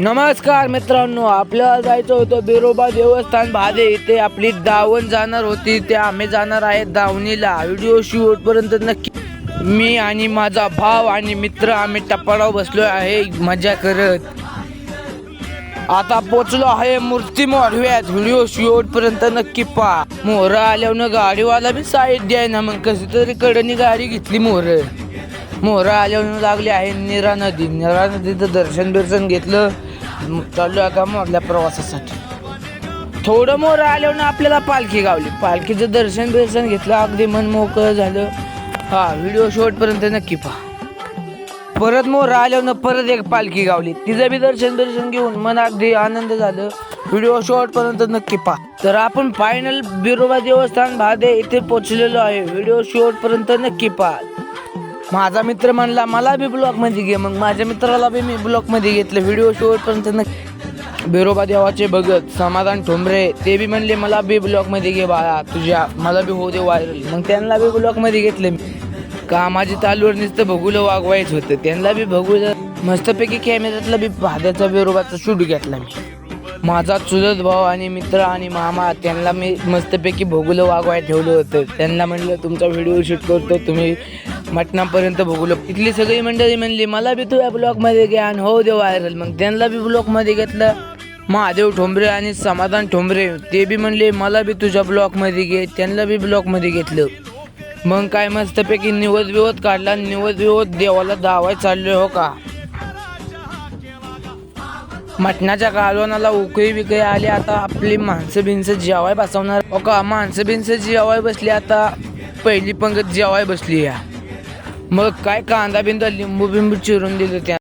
नमस्कार मित्रांनो आपल्याला जायचं होतं बिरोबा देवस्थान भादे. इथे आपली दावण जाणार होती ते आम्ही जाणार आहे दावणीला. व्हिडिओ शूटपर्यंत नक्की मी आणि माझा भाव आणि मित्र आम्ही टप्पाडाव बसलो आहे. मजा करत. आता पोचलो आहे मूर्ती मोरव्यात. व्हिडिओ शूटपर्यंत नक्की पहा. मोहर आल्यावर गाडीवाला बी साईड द्याय ना मग कशी तरी कडनी गाडी घेतली मोहर. मोहरा आल्यावर लागली आहे निरा नदी. निरा नदीचं दर्शन बिर्शन घेतलं. मग आहे का मोरल्या प्रवासासाठी? थोडं मोर आल्यावर आपल्याला पालखी गावली. पालखीचं दर्शन बिर्शन घेतलं अगदी मन मोकळं झालं. हा व्हिडिओ शॉर्टपर्यंत नक्की पहा. परत मोर आल्यावर परत एक पालखी गावली. तिचं बी दर्शन दर्शन घेऊन मन अगदी आनंद झालं. व्हिडिओ शॉर्टपर्यंत नक्की पहा. तर आपण फायनल बिरोबा देवस्थान भादे इथे पोचलेलो आहे. व्हिडिओ शॉर्टपर्यंत नक्की पहा. माझा मित्र म्हणला मला बी ब्लॉकमध्ये घे. मग माझ्या मित्राला बी मी ब्लॉकमध्ये घेतलं. व्हिडिओ शोवरपर्यंत पर्यंत बिरोबा देवाचे भगत समाधान ठोंबरे ते बी म्हणले मला बी ब्लॉकमध्ये घे बाळा तुझ्या मला बी होऊ दे व्हायरल मग त्यांना बी ब्लॉकमध्ये घेतले का कामाची तालूवर नुसतं भगुलं वागवायचं होतं. त्यांना बी भगुल मस्तपैकी कॅमेऱ्यातला बी भाद्याचा बिरोबाचा शूट घेतला मी. माझा चुलत भाऊ आणि मित्र आणि मामा त्यांना मी मस्तपैकी भोगुलं वागवाय ठेवलं होतं. त्यांना म्हणलं तुमचा व्हिडिओ शूट करतो तुम्ही मटणापर्यंत भोगलो इथली सगळी मंडळी म्हणली मला बी तुझ्या ब्लॉकमध्ये घ्या आणि हो दे व्हायरल मग त्यांना बी ब्लॉकमध्ये घेतलं. महादेव ठोंबरे आणि समाधान ठोंबरे ते बी म्हणले मला बी तुझ्या ब्लॉकमध्ये घे. त्यांना बी ब्लॉकमध्ये घेतलं. मग काय मस्तपैकी निवद विवद काढला निवद विवद देवाला धावाय चालले हो का? मटणाच्या कालवणाला उकळी विकळी आली आता आपली माणसं बिनसं जेवाय बसवणार. हो का? माणसं बिनसं जेवाय बसली आता पहिली पंगत जेवाय बसली या. मग काय कांदा बिंदा लिंबू बिंबू चिरून दिले त्या